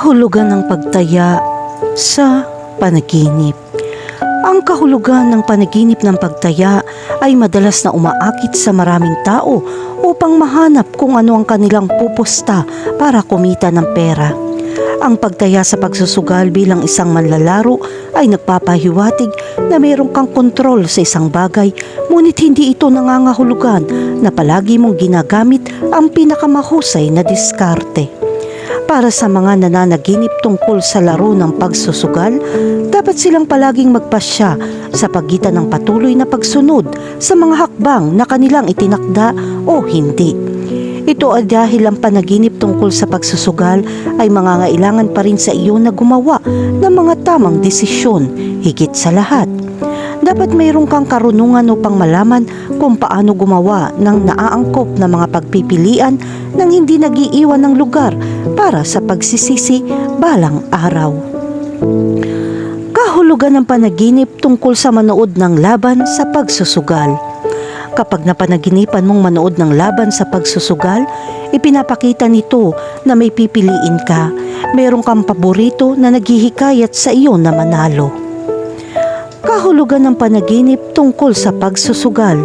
Kahulugan ng pagtaya sa panaginip. Ang kahulugan ng panaginip ng pagtaya ay madalas na umaakit sa maraming tao upang mahanap kung ano ang kanilang pupusta para kumita ng pera. Ang pagtaya sa pagsusugal bilang isang manlalaro ay nagpapahiwatig na mayroon kang kontrol sa isang bagay ngunit hindi ito nangangahulugan na palagi mong ginagamit ang pinakamahusay na diskarte. Para sa mga nananaginip tungkol sa laro ng pagsusugal, dapat silang palaging magpasya sa pagitan ng patuloy na pagsunod sa mga hakbang na kanilang itinakda o hindi. Ito ay dahil ang panaginip tungkol sa pagsusugal ay mangangailangan pa rin sa iyo na gumawa ng mga tamang desisyon higit sa lahat. Dapat mayroon kang karunungan upang malaman kung paano gumawa ng naaangkop na mga pagpipilian nang hindi nagiiwan ng lugar para sa pagsisisi balang araw. Kahulugan ng panaginip tungkol sa manood ng laban sa pagsusugal. Kapag napanaginipan mong manood ng laban sa pagsusugal, ipinapakita nito na may pipiliin ka. Meron kang paborito na naghihikayat sa iyo na manalo. Kahulugan ng panaginip tungkol sa pagsusugal.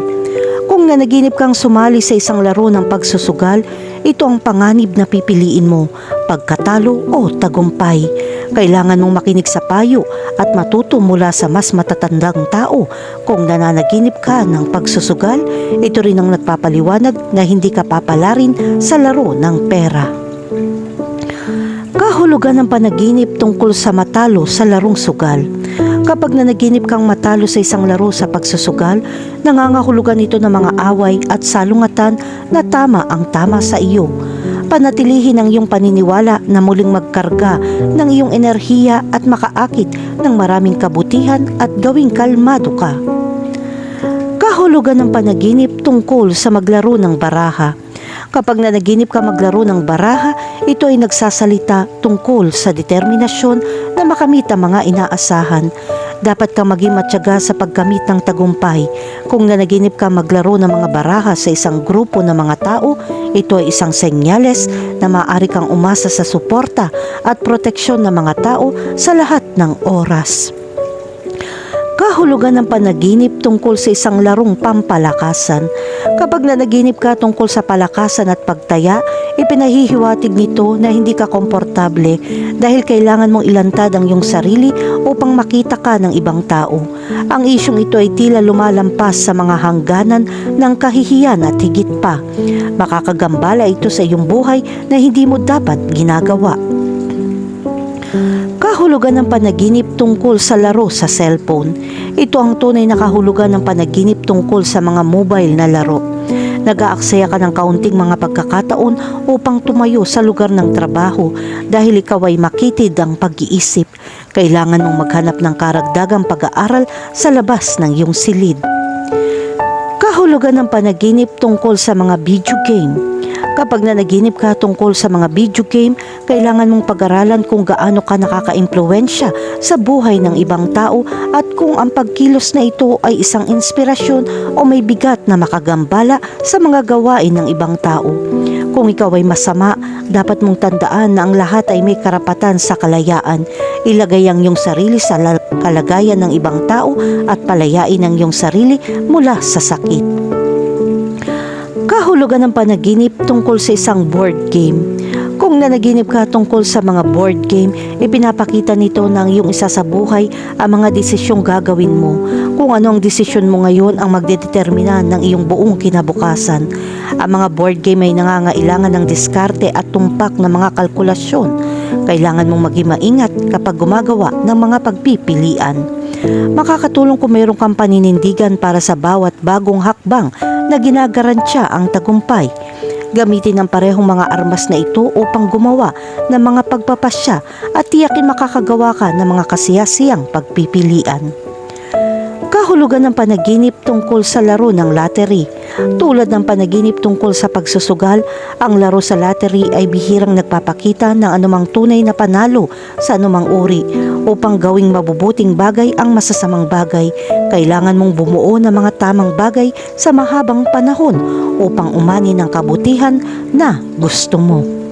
Kung nanaginip kang sumali sa isang laro ng pagsusugal, ito ang panganib na pipiliin mo, pagkatalo o tagumpay. Kailangan mong makinig sa payo at matuto mula sa mas matatandang tao. Kung nananaginip ka ng pagsusugal, ito rin ang nagpapaliwanag na hindi ka papalarin sa laro ng pera. Kahulugan ng panaginip tungkol sa matalo sa larong sugal. Kapag nanaginip kang matalo sa isang laro sa pagsusugal, nangangahulugan ito ng mga away at salungatan na tama ang tama sa iyo. Panatilihin ang iyong paniniwala na muling magkarga ng iyong enerhiya at makaakit ng maraming kabutihan at gawing kalmado ka. Kahulugan ng panaginip tungkol sa maglaro ng baraha. Kapag nanaginip ka maglaro ng baraha, ito ay nagsasalita tungkol sa determinasyon na makamit ang mga inaasahan. Dapat kang maging matyaga sa pagkamit ng tagumpay. Kung nanaginip ka maglaro ng mga baraha sa isang grupo ng mga tao, ito ay isang senyales na maaari kang umasa sa suporta at proteksyon ng mga tao sa lahat ng oras kahulugan ng panaginip tungkol sa isang larong pampalakasan. Kapag nanaginip ka tungkol sa palakasan at pagtaya, ipinahihiwatig nito na hindi ka komportable dahil kailangan mong ilantad ang iyong sarili upang makita ka ng ibang tao. Ang isyong ito ay tila lumalampas sa mga hangganan ng kahihiyan at higit pa. Makakagambala ito sa iyong buhay na hindi mo dapat ginagawa kahulugan ng panaginip tungkol sa laro sa cellphone. Ito ang tunay na kahulugan ng panaginip tungkol sa mga mobile na laro. Nag-aaksaya ka ng kaunting mga pagkakataon upang tumayo sa lugar ng trabaho dahil ikaw ay makitid ang pag-iisip. Kailangan mong maghanap ng karagdagang pag-aaral sa labas ng iyong silid. Kahulugan ng panaginip tungkol sa mga video game. Kapag nanaginip ka tungkol sa mga video game, kailangan mong pag-aralan kung gaano ka nakaka-impluensya sa buhay ng ibang tao at kung ang pagkilos na ito ay isang inspirasyon o may bigat na makagambala sa mga gawain ng ibang tao. Kung ikaw ay masama, dapat mong tandaan na ang lahat ay may karapatan sa kalayaan. Ilagay ang iyong sarili sa la- kalagayan ng ibang tao at palayain ang iyong sarili mula sa sakit kahulugan ng panaginip tungkol sa isang board game. Kung nanaginip ka tungkol sa mga board game, ipinapakita nito ng iyong isa sa buhay ang mga desisyong gagawin mo. Kung ano ang desisyon mo ngayon ang magdedetermina ng iyong buong kinabukasan. Ang mga board game ay nangangailangan ng diskarte at tumpak ng mga kalkulasyon. Kailangan mong maging maingat kapag gumagawa ng mga pagpipilian. Makakatulong kung mayroong kang paninindigan para sa bawat bagong hakbang na ginagaransya ang tagumpay. Gamitin ang parehong mga armas na ito upang gumawa ng mga pagpapasya at tiyakin makakagawa ka ng mga kasiyasiyang pagpipilian. Kahulugan ng panaginip tungkol sa laro ng lottery. Tulad ng panaginip tungkol sa pagsusugal, ang laro sa lottery ay bihirang nagpapakita ng anumang tunay na panalo sa anumang uri. Upang gawing mabubuting bagay ang masasamang bagay, kailangan mong bumuo ng mga tamang bagay sa mahabang panahon upang umani ng kabutihan na gusto mo.